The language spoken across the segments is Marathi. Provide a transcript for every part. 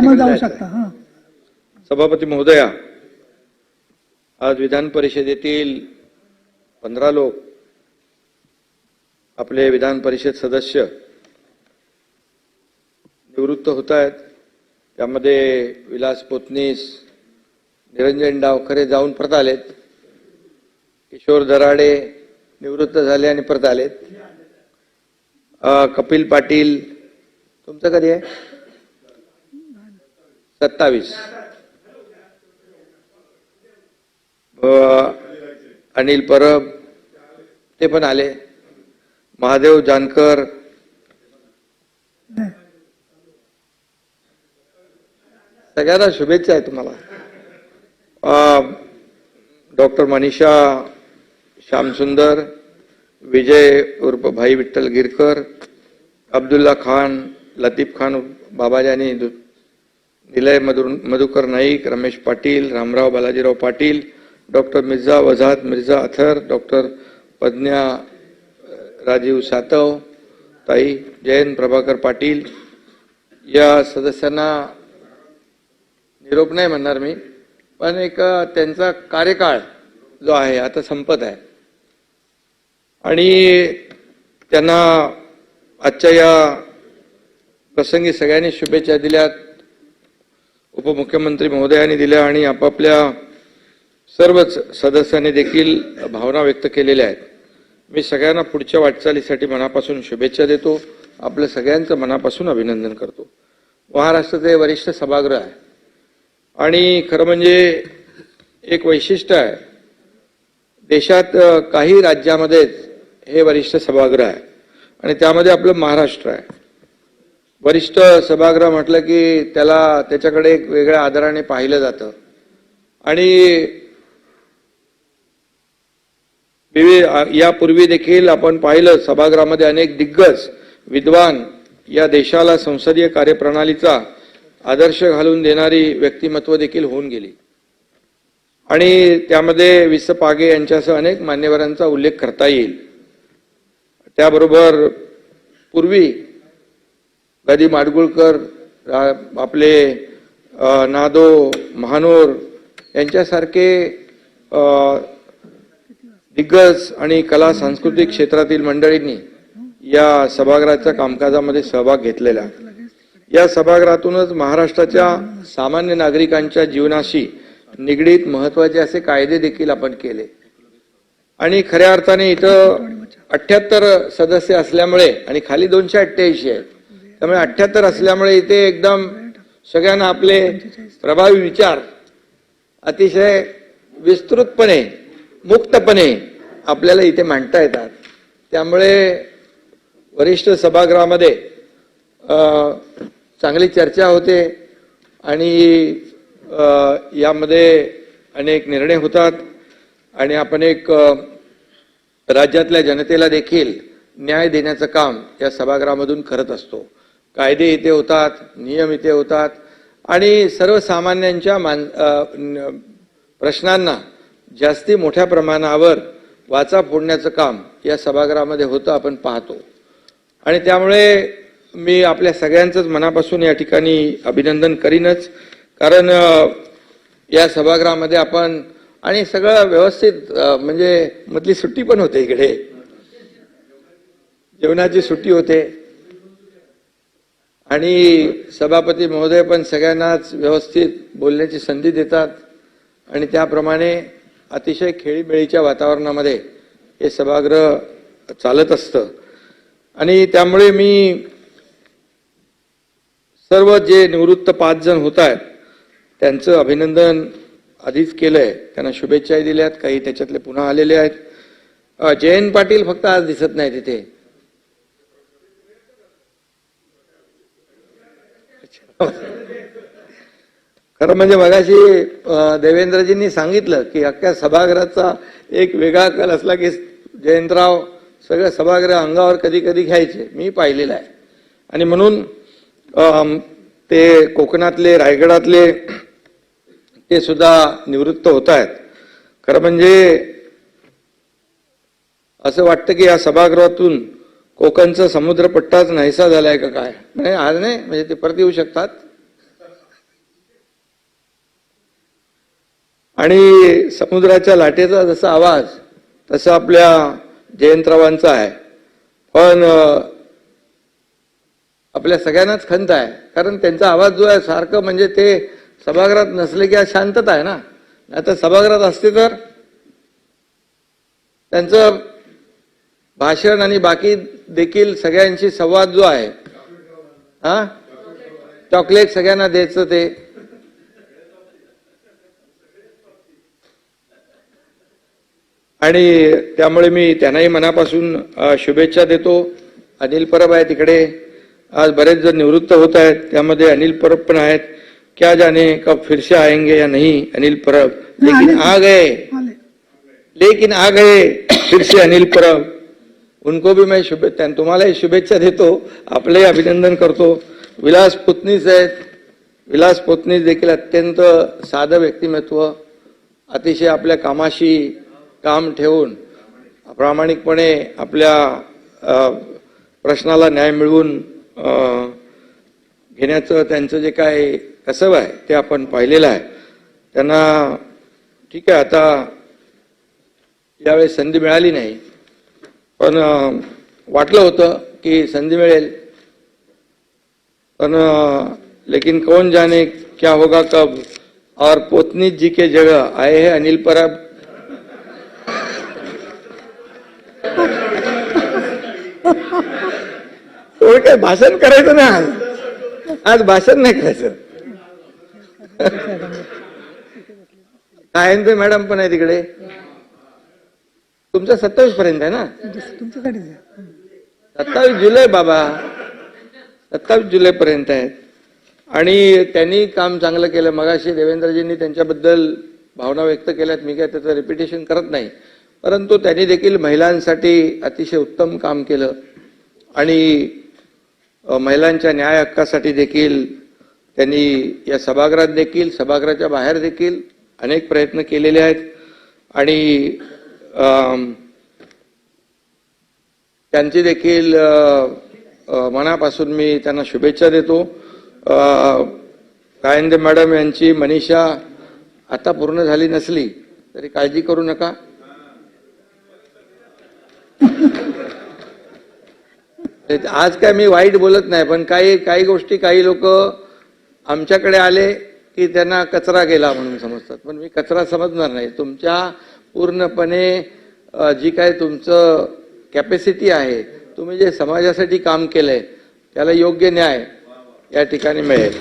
जाऊ. शकता हा. सभापती महोदया आज विधान परिषदेतील पंधरा लोक आपले विधान परिषद सदस्य निवृत्त होत आहेत त्यामध्ये विलास पोतनीस निरंजन डावखरे जाऊन परत आलेत. किशोर दराडे निवृत्त झाले आणि परत आलेत. कपिल पाटील तुमचं कधी आहे? सत्तावीस. अनिल परब ते पण आले. महादेव जानकर. सगळ्यांना शुभेच्छा आहे तुम्हाला. डॉक्टर मनीषा श्यामसुंदर विजय उर्फ भाई विठ्ठल गिरकर अब्दुल्ला खान लतीफ खान बाबाजानी निलय मधुर मधुकर नाईक रमेश पाटील रामराव बालाजीराव पाटील डॉक्टर मिर्झा वझात मिर्झा अथर डॉक्टर प्रज्ञा राजीव सातव ताई जयंत प्रभाकर पाटील. या सदस्यांना निरोप नाही म्हणणार मी पण एक त्यांचा कार्यकाळ जो आहे आता संपत आहे. आणि त्यांना आजच्या या प्रसंगी सगळ्यांनी शुभेच्छा दिल्यात. उपमुख्यमंत्री महोदयांनी दिल्या आणि आपापल्या सर्वच सदस्यांनी देखील भावना व्यक्त केलेल्या आहेत. मी सगळ्यांना पुढच्या वाटचालीसाठी मनापासून शुभेच्छा देतो. आपल्या सगळ्यांचं मनापासून अभिनंदन करतो. महाराष्ट्राचे वरिष्ठ सभागृह आहे. आणि खरं म्हणजे एक वैशिष्ट्य आहे. देशात काही राज्यामध्येच हे वरिष्ठ सभागृह आहे. आणि त्यामध्ये आपलं महाराष्ट्र आहे. वरिष्ठ सभागृह म्हटलं की त्याला त्याच्याकडे एक वेगळ्या आदराने पाहिलं जातं. आणि यापूर्वी देखील आपण पाहिलं सभागृहामध्ये अनेक दिग्गज विद्वान या देशाला संसदीय कार्यप्रणालीचा आदर्श घालून देणारी व्यक्तिमत्व देखील होऊन गेली. आणि त्यामध्ये विस पागे यांच्यासह अनेक मान्यवरांचा उल्लेख करता येईल. त्याबरोबर पूर्वी गदी माडगुळकर आपले नादो महानोर यांच्यासारखे दिग्गज आणि कला सांस्कृतिक क्षेत्रातील मंडळींनी या सभागृहाच्या कामकाजामध्ये सहभाग घेतलेला. या सभागृहातूनच महाराष्ट्राच्या सामान्य नागरिकांच्या जीवनाशी निगडीत महत्त्वाचे असे कायदे देखील आपण केले. आणि खऱ्या अर्थाने इथं अठ्ठ्याहत्तर सदस्य असल्यामुळे आणि खाली दोनशे अठ्ठ्याऐंशी आहेत. त्यामुळे अठ्ठ्याहत्तर असल्यामुळे इथे एकदम सगळ्यांना आपले प्रभावी विचार अतिशय विस्तृतपणे मुक्तपणे आपल्याला इथे मांडता येतात. त्यामुळे वरिष्ठ सभागृहामध्ये चांगली चर्चा होते आणि यामध्ये अनेक निर्णय होतात आणि आपण एक राज्यातल्या जनतेला देखील न्याय देण्याचं काम या सभागृहामधून करत असतो. कायदे इथे होतात नियम इथे होतात. आणि सर्वसामान्यांच्या मान प्रश्नांना जास्ती मोठ्या प्रमाणावर वाचा फोडण्याचं काम या सभागृहामध्ये होतं आपण पाहतो. आणि त्यामुळे मी आपल्या सगळ्यांचंच मनापासून या ठिकाणी अभिनंदन करीनच. कारण या सभागृहामध्ये आपण आणि सगळं व्यवस्थित म्हणजे मधली सुट्टी पण होते इकडे. जेवणाची सुट्टी होते. आणि सभापती महोदय पण सगळ्यांनाच व्यवस्थित बोलण्याची संधी देतात. आणि त्याप्रमाणे अतिशय खेळीमेळीच्या वातावरणामध्ये हे सभागृह चालत असतं. आणि त्यामुळे मी सर्व जे निवृत्त पाच जण होत आहेत त्यांचं अभिनंदन आधीच केलंय. त्यांना शुभेच्छाही दिल्यात. काही त्याच्यातले पुन्हा आलेले आहेत. जयंत पाटील फक्त आज दिसत नाही तिथे खरं म्हणजे मगाशी देवेंद्रजींनी सांगितलं की अख्ख्या सभागृहाचा एक वेगळा कल असला की जयंतराव सगळं सभागृह अंगावर कधी कधी घ्यायचे. मी पाहिलेलं आहे. आणि म्हणून ते कोकणातले रायगडातले ते सुद्धा निवृत्त होत आहेत. खरं म्हणजे असं वाटतं की या सभागृहातून कोकणचा समुद्रपट्टाच नाहीसा झालाय का काय? नाही आज नाही म्हणजे ते परत येऊ शकतात. आणि समुद्राच्या लाटेचा जसा आवाज तसा आपल्या जयंतरावांचा आहे. पण आपल्या सगळ्यांनाच खंत आहे. कारण त्यांचा आवाज जो आहे सारखं म्हणजे ते सभागृहात नसले की आज शांतता आहे ना. आता सभागृहात असते तर त्यांचं भाषण आणि बाकी देखील सगळ्यांशी संवाद जो आहे हा? चॉकलेट सगळ्यांना द्यायचं ते. आणि त्यामुळे मी त्यांनाही मनापासून शुभेच्छा देतो. अनिल परब आहे तिकडे. आज बरेच जण निवृत्त होत आहेत. त्यामध्ये अनिल परब पण आहेत. क्या जाने कब फिर से आएंगे या नहीं अनिल परब. लेकिन आ गए. लेकिन आ गए. फिर से अनिल परब. उनको भी मैं शुभेच्छा तुम्हालाही शुभेच्छा देतो. आपलंही अभिनंदन करतो. विलास पुतनीस आहेत विलास पुतनीस देखील अत्यंत साधं व्यक्तिमत्व अतिशय आपल्या कामाशी काम ठेवून प्रामाणिकपणे आपल्या प्रश्नाला न्याय मिळवून घेण्याचं त्यांचं जे काय कसब आहे ते आपण पाहिलेलं आहे. त्यांना ठीक आहे आता यावेळेस संधी मिळाली नाही. पण वाटलं होतं की संधी मिळेल. पण लेकिन कौन जाने क्या होगा कब? और पोतनी जी के जगह आए हैं अनिल परब. थोडं काय भाषण करायचं ना आज. आज भाषण नाही करायचं. कायंत मॅडम पण आहे तिकडे? तुमचं सत्तावीस पर्यंत आहे ना. सत्तावीस जुलै बाबा. सत्तावीस जुलै पर्यंत आहेत. आणि त्यांनी काम चांगलं केलं. मगाशी देवेंद्रजींनी त्यांच्याबद्दल भावना व्यक्त केल्यात. मी काय त्याचं रिपिटेशन करत नाही. परंतु त्यांनी देखील महिलांसाठी अतिशय उत्तम काम केलं. आणि महिलांच्या न्याय हक्कासाठी देखील त्यांनी या सभागृहात देखील सभागृहाच्या बाहेर देखील अनेक प्रयत्न केलेले आहेत. आणि त्यांची देखील मनापासून मी त्यांना शुभेच्छा देतो. कायंदे मॅडम यांची मनीषा आता पूर्ण झाली नसली तरी काळजी करू नका. आज काय मी वाईट बोलत नाही पण काही काही गोष्टी काही लोक आमच्याकडे आले की त्यांना कचरा गेला म्हणून समजतात. पण मी कचरा समजणार नाही. तुमच्या पूर्णपणे जी काय तुमचं कॅपॅसिटी आहे तुम्ही जे समाजासाठी काम केलंय त्याला योग्य न्याय या ठिकाणी मिळेल.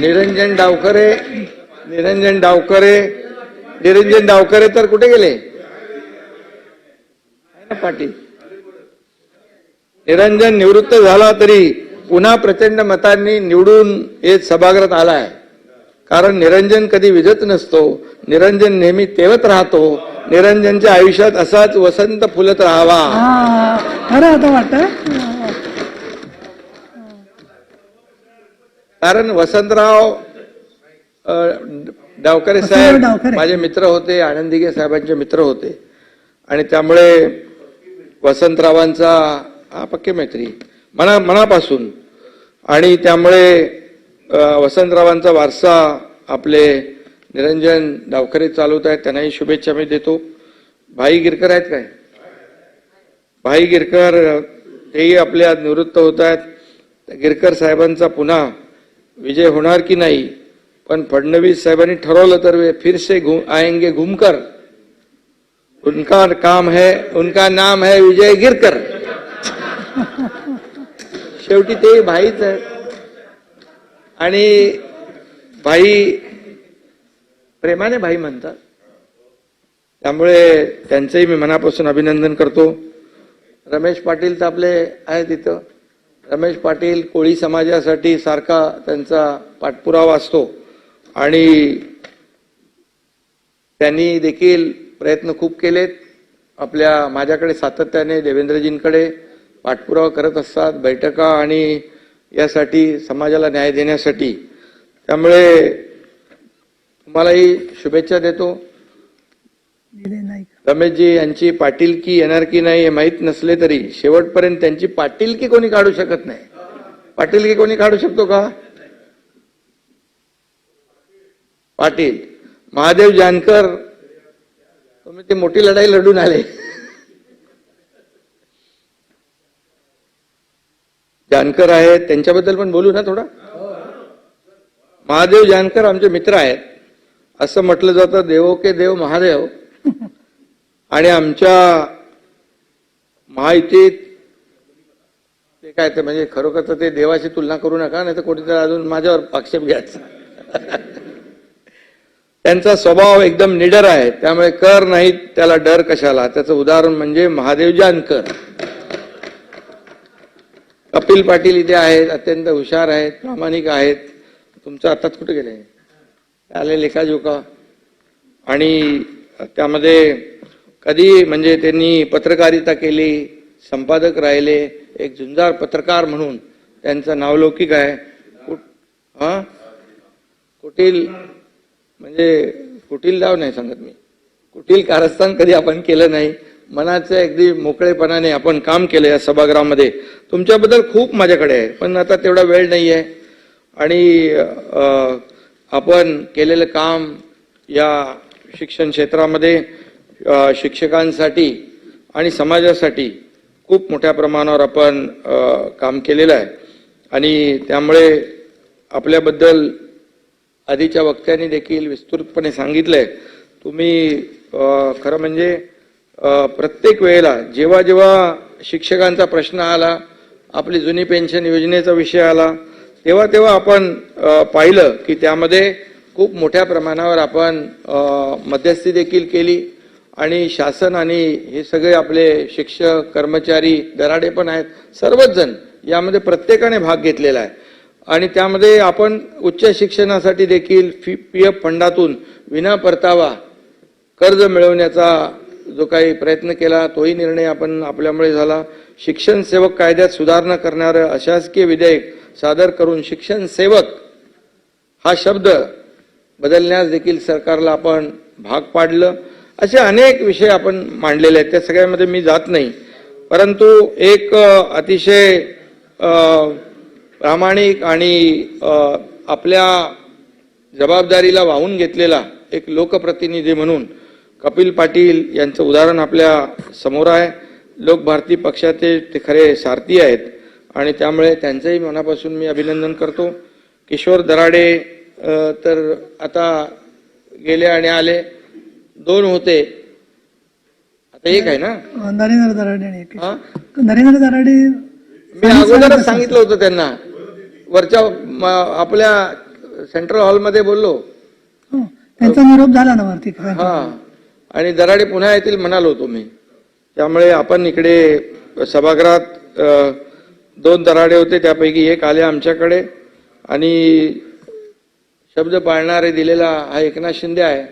निरंजन डावकरे निरंजन डावकरे निरंजन डावकरे तर कुठे गेले? ना पाटील? निरंजन निवृत्त झाला तरी पुन्हा प्रचंड मतांनी निवडून येत सभागृहात आलाय. कारण निरंजन कधी विजत नसतो. निरंजन नेहमी तेवत राहतो. निरंजनच्या आयुष्यात असाच वसंत फुलत राहावा. कारण वसंतराव डावकरे साहेब. माझे मित्र होते आनंदिगे साहेबांचे मित्र होते. आणि त्यामुळे वसंतरावांचा हा पक्के मैत्री मना मनापासून. आणि त्यामुळे वसंतरावांचा वारसा आपले निरंजन डावखरे चालवत आहेत त्यांनाही शुभेच्छा मी देतो. भाई गिरकर आहेत काय? भाई गिरकर तेही आपल्या निवृत्त होत आहेत. गिरकर साहेबांचा पुन्हा विजय होणार की नाही? पण फडणवीस साहेबांनी ठरवलं तर वे फिर से घूम आएंगे घुमकर. उनका काम है उनका नाम है विजय गिरकर. शेवटी ते भाईच आहे आणि भाई प्रेमाने भाई म्हणतात. त्यामुळे त्यांचंही मी मनापासून अभिनंदन करतो. रमेश पाटील तर आपले आहेत तिथं रमेश पाटील कोळी समाजासाठी सारखा त्यांचा पाठपुरावा असतो. आणि त्यांनी देखील प्रयत्न खूप केलेत. आपल्या माझ्याकडे सातत्याने देवेंद्रजींकडे पाठपुरावा करत असतात. बैठका आणि यासाठी समाजाला न्याय देण्यासाठी. त्यामुळे तुम्हालाही शुभेच्छा देतो. रमेशजी यांची पाटीलकी येणार की नाही हे माहीत नसले तरी शेवटपर्यंत त्यांची पाटीलकी कोणी काढू शकत नाही? पाटीलकी कोणी काढू शकतो का? पाटील. महादेव जानकर तुम्ही ती मोठी लढाई लढून आले. जानकर आहेत. त्यांच्याबद्दल पण बोलू ना थोडा? महादेव जानकर आमचे मित्र आहेत. असं म्हटलं जातं देवो के देव महादेव. आणि आमच्या महायुतीत ते काय ते म्हणजे खरोखर तर ते देवाची तुलना करू नका नाही तर कोणीतरी अजून माझ्यावर आक्षेप घ्यायचा. त्यांचा स्वभाव एकदम निडर आहे. त्यामुळे कर नाहीत त्याला डर कशाला? त्याचं उदाहरण म्हणजे महादेव जानकर. कपिल पाटील इथे आहेत अत्यंत हुशार आहेत प्रामाणिक आहेत. तुमचं आताच कुठे गेले? आले लेखाजोखा आणि त्यामध्ये कधी म्हणजे त्यांनी पत्रकारिता केली संपादक राहिले एक झुंजार पत्रकार म्हणून त्यांचं नावलौकिक आहे. कुट- हां? कुटील म्हणजे कुटील दाव नाही सांगत मी. कुटील कारस्थान कधी आपण केलं नाही. मनाचं अगदी मोकळेपणाने आपण काम केलं या सभागृहामध्ये. तुमच्याबद्दल खूप माझ्याकडे आहे पण आता तेवढा वेळ नाही आहे आणि आपण केलेलं काम या शिक्षण क्षेत्रामध्ये शिक्षकांसाठी आणि समाजासाठी खूप मोठ्या प्रमाणावर आपण काम केलेलं आहे. आणि त्यामुळे आपल्याबद्दल आधीच्या वक्त्यांनी देखील विस्तृतपणे सांगितलंय. तुम्ही खरं म्हणजे प्रत्येक वेळेला जेव्हा जेव्हा शिक्षकांचा प्रश्न आला आपली जुनी पेन्शन योजनेचा विषय आला तेव्हा तेव्हा आपण पाहिलं की त्यामध्ये खूप मोठ्या प्रमाणावर आपण मध्यस्थी देखील केली आणि शासन आणि हे सगळे आपले शिक्षक कर्मचारी दराडे पण आहेत सर्वच जण यामध्ये प्रत्येकाने भाग घेतलेला आहे. आणि त्यामध्ये आपण उच्च शिक्षणासाठी देखील फी पी एफ फंडातून विना परतावा कर्ज मिळवण्याचा जो काही प्रयत्न केला तोही निर्णय आपण आपल्यामुळे झाला. शिक्षण सेवक कायद्यात सुधारणा करणारं अशासकीय विधेयक सादर करून शिक्षण सेवक हा शब्द बदलण्यास देखील सरकारला आपण भाग पाडलं. असे अनेक विषय आपण मांडलेले आहेत त्या सगळ्यामध्ये मी जात नाही. परंतु एक अतिशय प्रामाणिक आणि आपल्या जबाबदारीला वाहून घेतलेला एक लोकप्रतिनिधी म्हणून कपिल पाटील यांचं उदाहरण आपल्यासमोर आहे. लोक भारती पक्षाचे ते खरे सारथी आहेत आणि त्यामुळे त्यांचंही मनापासून मी अभिनंदन करतो. किशोर दराडे तर आता गेले आणि आले. दोन होते. आता एक आहे ना? नरेंद्र दराडे नरेंद्र दराडे मी अगोदरच सांगितलं. होतं त्यांना. वरच्या आपल्या सेंट्रल हॉलमध्ये बोललो. हो, त्यांचा निरोप झाला ना वरती. हा. आणि दराडे पुन्हा येतील म्हणालो तुम्ही. मी त्यामुळे आपण इकडे सभागृहात दोन दराडे होते त्यापैकी एक आले आमच्याकडे. आणि शब्द पाळणारे दिलेला हा एकनाथ शिंदे आहे.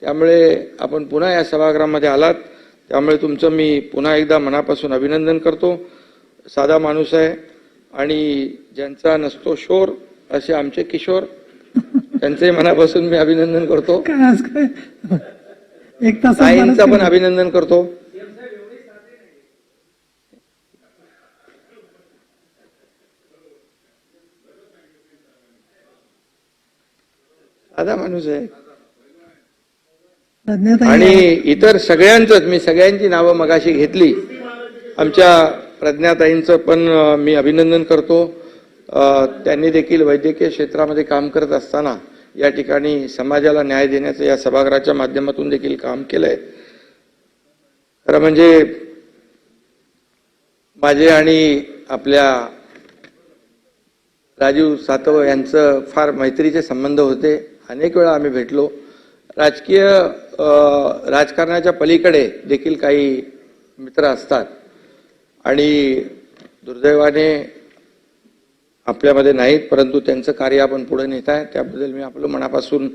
त्यामुळे आपण पुन्हा या सभागृहामध्ये आलात. त्यामुळे तुमचं मी पुन्हा एकदा मनापासून अभिनंदन करतो. साधा माणूस आहे आणि ज्यांचा नसतो शोर असे आमचे किशोर. त्यांचे मनापासून मी अभिनंदन करतो. एक तास ताईंचा पण अभिनंदन करतो. साधा माणूस आहे. आणि इतर सगळ्यांचंच मी सगळ्यांची नावं मगाशी घेतली. आमच्या प्रज्ञाताईंचं पण मी अभिनंदन करतो. त्यांनी देखील वैद्यकीय क्षेत्रामध्ये काम करत असताना या ठिकाणी समाजाला न्याय देण्याचं या सभागृहाच्या माध्यमातून देखील काम केलंय. खरं म्हणजे माझे आणि आपल्या राजीव सातव यांचं फार मैत्रीचे संबंध होते. अनेक वेळा आम्ही भेटलो. राजकीय राजकारणाच्या पलीकडे देखील काही मित्र असतात. आणि दुर्दैवाने आपल्यामध्ये नाहीत परंतु त्यांचं कार्य आपण पुढे नेत आहे त्याबद्दल मी आपलं मनापासून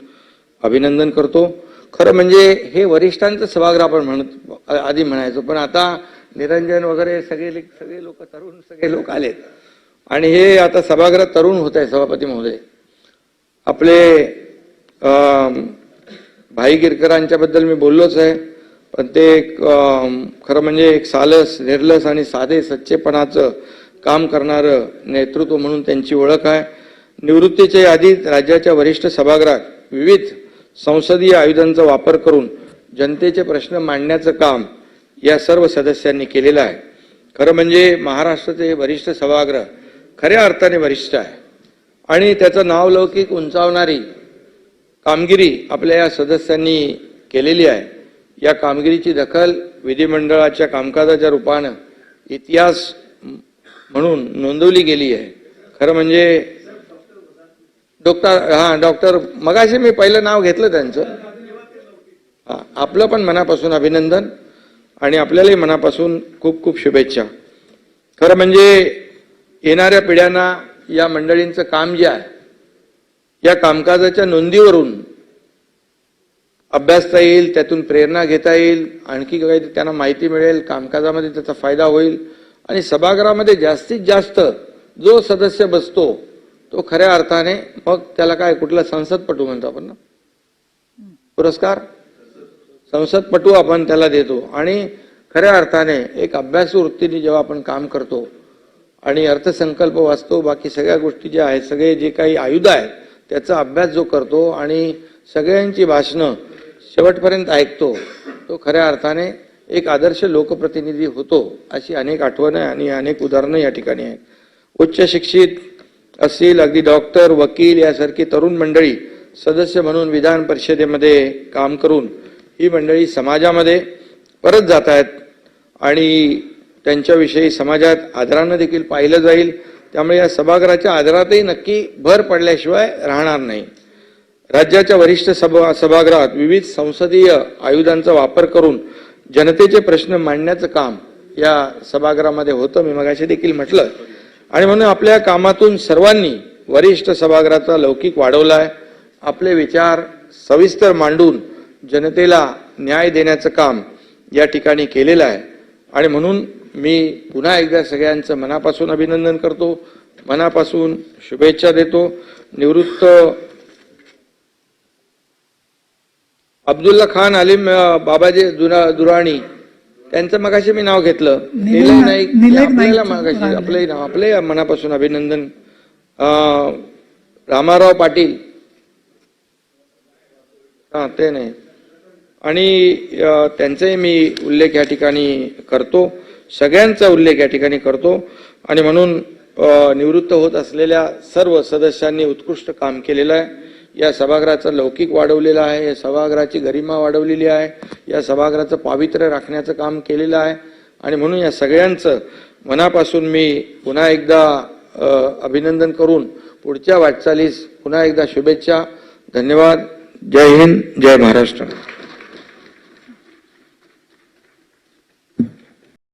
अभिनंदन करतो. खरं म्हणजे हे वरिष्ठांचं सभागृह आपण म्हणत आधी म्हणायचो पण आता निरंजन वगैरे सगळे सगळे लोक तरुण सगळे लोक आलेत. आणि हे आता सभागृह तरुण होत आहे सभापती महोदय. आपले भाई गिरकरांच्या बद्दल मी बोललोच आहे पण ते एक खरं म्हणजे एक सालस निर्लस आणि साधे सच्चेपणाचं काम करणारं नेतृत्व म्हणून त्यांची ओळख आहे. निवृत्तीच्या यादीत राज्याच्या वरिष्ठ सभागृहात विविध संसदीय आयुधांचा वापर करून जनतेचे प्रश्न मांडण्याचं काम या सर्व सदस्यांनी केलेलं आहे. खरं म्हणजे महाराष्ट्राचे वरिष्ठ सभागृह खऱ्या अर्थाने वरिष्ठ आहे. आणि त्याचं नावलौकिक उंचावणारी कामगिरी आपल्या या सदस्यांनी केलेली आहे. या कामगिरीची दखल विधिमंडळाच्या कामकाजाच्या रूपानं इतिहास म्हणून नोंदवली गेली आहे. खरं म्हणजे डॉक्टर हां डॉक्टर मगाशी मी पहिलं नाव घेतलं त्यांचं. आपलं पण मनापासून अभिनंदन आणि आपल्यालाही मनापासून खूप खूप शुभेच्छा. खरं म्हणजे येणाऱ्या पिढ्यांना या मंडळींचं काम जे आहे या कामकाजाच्या नोंदीवरून अभ्यासता येईल त्यातून प्रेरणा घेता येईल आणखी काही त्यांना माहिती मिळेल कामकाजामध्ये त्याचा फायदा होईल. आणि सभागृहामध्ये जास्तीत जास्त जो सदस्य बसतो तो खऱ्या अर्थाने मग त्याला काय कुठला संसदपटू म्हणतो आपण ना? पुरस्कार? संसदपटू आपण त्याला देतो. आणि खऱ्या अर्थाने एक अभ्यास वृत्तीने जेव्हा आपण काम करतो आणि अर्थसंकल्प वाचतो बाकी सगळ्या गोष्टी ज्या आहेत सगळे जे काही आयुध आहेत त्याचा अभ्यास जो करतो आणि सगळ्यांची भाषणं शेवटपर्यंत ऐकतो तो खऱ्या अर्थाने एक आदर्श लोकप्रतिनिधी होतो अशी अनेक आठवणं आणि अनेक उदाहरणं या ठिकाणी आहेत. उच्च शिक्षित असतील अगदी डॉक्टर वकील यासारखी तरुण मंडळी सदस्य म्हणून विधान परिषदेमध्ये काम करून ही मंडळी समाजामध्ये परत जात आहेत आणि त्यांच्याविषयी समाजात आदरानं देखील पाहिलं जाईल. त्यामुळे या सभागृहाच्या आदरातही नक्की भर पडल्याशिवाय राहणार नाही. राज्याच्या वरिष्ठ सभा सभागृहात विविध संसदीय आयुधांचा वापर करून जनतेचे प्रश्न मांडण्याचं काम या सभागृहामध्ये होतं. मी मगाशी देखील म्हटलं. आणि म्हणून आपल्या कामातून सर्वांनी वरिष्ठ सभागृहाचा लौकिक वाढवलाय आपले विचार सविस्तर मांडून जनतेला न्याय देण्याचं काम या ठिकाणी केलेलं आहे. आणि म्हणून मी पुन्हा एकदा सगळ्यांचं मनापासून अभिनंदन करतो. मनापासून शुभेच्छा देतो. निवृत्त अब्दुल्ला खान अलीम बाबाजी दुरा दुराणी त्यांचं मगाशी मी नाव घेतलं. निलय नाईक- आपल्याला मगाशी. आपलंही नाव आपले मनापासून अभिनंदन. रामाराव पाटील. हा ते नाही. आणि त्यांचाही मी उल्लेख या ठिकाणी करतो. सगळ्यांचा उल्लेख या ठिकाणी करतो. आणि म्हणून निवृत्त होत असलेल्या सर्व सदस्यांनी उत्कृष्ट काम केलेलं आहे. या सभागृहाचं लौकिक वाढवलेलं आहे या सभागृहाची गरिमा वाढवलेली आहे या सभागृहाचं पावित्र्य राखण्याचं काम केलेलं आहे. आणि म्हणून या सगळ्यांचं मनापासून मी पुन्हा एकदा अभिनंदन करून पुढच्या वाटचालीस पुन्हा एकदा शुभेच्छा. धन्यवाद. जय हिंद जय महाराष्ट्र.